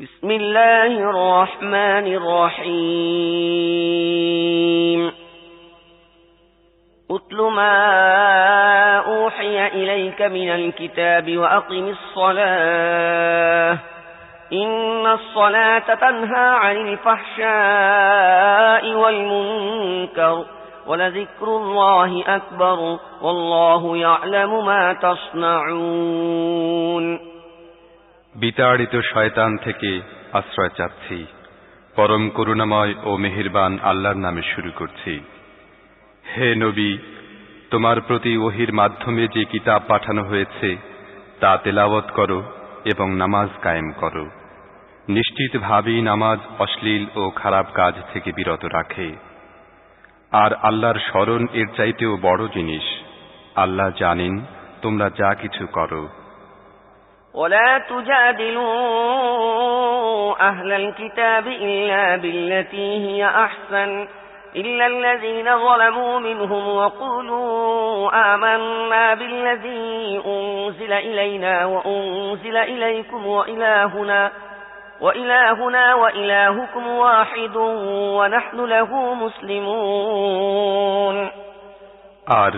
بسم الله الرحمن الرحيم. أتل ما أوحي إليك من الكتاب وأقم الصلاة. إن الصلاة تنهى عن الفحشاء والمنكر ولذكر الله أكبر والله يعلم ما تصنعون. বিতাড়িত শয়তান থেকে আশ্রয় চাচ্ছি। পরম করুণাময় ও মেহেরবান আল্লাহর নামে শুরু করছি। হে নবী, তোমার প্রতি ওহির মাধ্যমে যে কিতাব পাঠানো হয়েছে, তা তেলাওয়াত করো এবং নামাজ কায়েম করো। নিশ্চিতভাবেই নামাজ অশ্লীল ও খারাপ কাজ থেকে বিরত রাখে। আর আল্লাহর স্মরণ এর চাইতেও বড় জিনিস, আল্লাহ জানেন তোমরা যা কিছু করো। ولا تجادلوا أهل الكتاب إلا بالتي هي أحسن إلا الذين ظلموا منهم وقولوا آمنا بالذي أنزل إلينا وأنزل إليكم وإلهنا وإلهنا وإلهكم واحد ونحن له مسلمون আর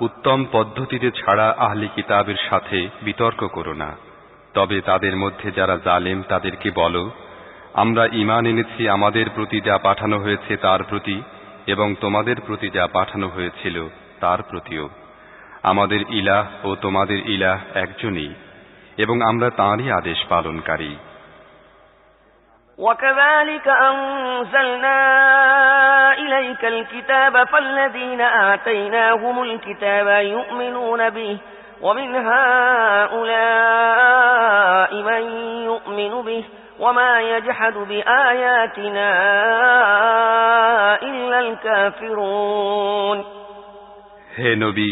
উত্তম পদ্ধতিতে ছাড়া আহলি কিতাবের সাথে বিতর্ক করো না তবে তাদের মধ্যে যারা জালেম তাদেরকে বলো আমরা ইমান এনেছি আমাদের প্রতি যা পাঠানো হয়েছে তার প্রতি এবং তোমাদের প্রতি যা পাঠানো হয়েছিল তার প্রতিও আমাদের ইলাহ ও তোমাদের ইলাহ একজনই এবং আমরা তাঁরই আদেশ পালনকারী وكذلك أنزلنا إليك الكتاب فالذين آتيناهم الكتاب يؤمنون به ومن هؤلاء من يؤمن به وما يجحد بآياتنا إلا الكافرون হে নবী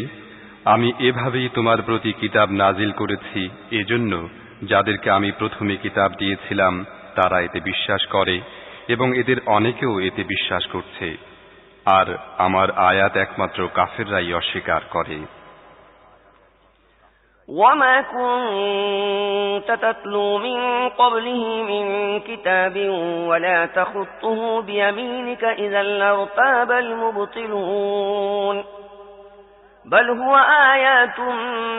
আমি এভাবেই তোমার প্রতি কিতাব নাজিল করেছি এজন্য যাদেরকে আমি প্রথমে কিতাব দিয়েছিলাম তারা এতে বিশ্বাস করে এবং এদের অনেকেও এতে বিশ্বাস করছে আর আমার আয়াত একমাত্র কাফেররাই অস্বীকার করে وما كنت تتلو من قبله من كتاب ولا تخطه بيمينك إذا لارتاب المبطلون بل هو آيات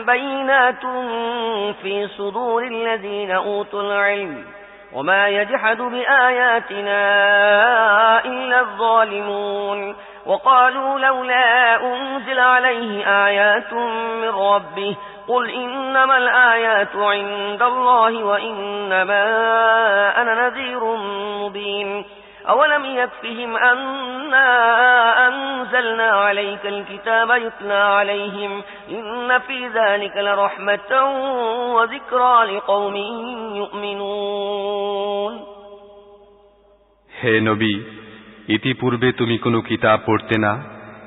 بينات في صدور الذين أوتوا العلم وما يجحد بآياتنا إلا الظالمون وقالوا لولا أنزل عليه آيات من ربه قل إنما الآيات عند الله وإنما أنا نذير مبين أولم يكفهم أنا أنزلنا عليك الكتاب يتلى عليهم إن في ذلك لرحمة وذكرى لقوم يؤمنون হে নবী ইতিপূর্বে তুমি কোনো কিতাব পড়তে না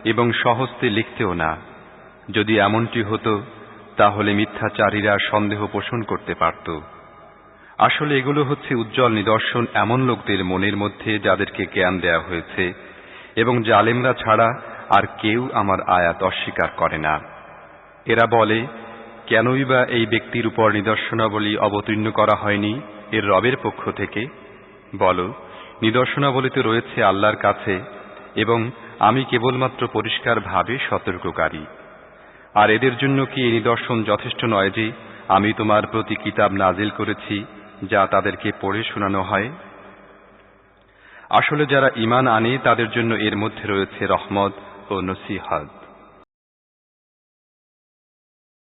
এবং সহস্তে লিখতেও না। যদি এমনটি হতো, তাহলে মিথ্যাচারীরা সন্দেহ পোষণ করতে পারত। আসলে এগুলো হচ্ছে উজ্জ্বল নিদর্শন এমন লোকদের মনের মধ্যে যাদেরকে জ্ঞান দেয়া হয়েছে, এবং জালেমরা ছাড়া আর কেউ আমার আয়াত অস্বীকার করে না। এরা বলে, কেনই বা এই ব্যক্তির উপর নিদর্শনাবলী অবতীর্ণ করা হয়নি এর রবের পক্ষ থেকে? বলো, নিদর্শনাবলীতে রয়েছে আল্লাহর কাছে এবং আমি কেবলমাত্র পরিষ্কারভাবে সতর্ককারী। আর এদের জন্য কি এই নিদর্শন যথেষ্ট নয় যে আমি তোমার প্রতি কিতাব নাজিল করেছি, যা তাদেরকে পড়ে শোনানো হয়? আসলে যারা ইমান আনে, তাদের জন্য এর মধ্যে রয়েছে রহমত ও নসিহাত।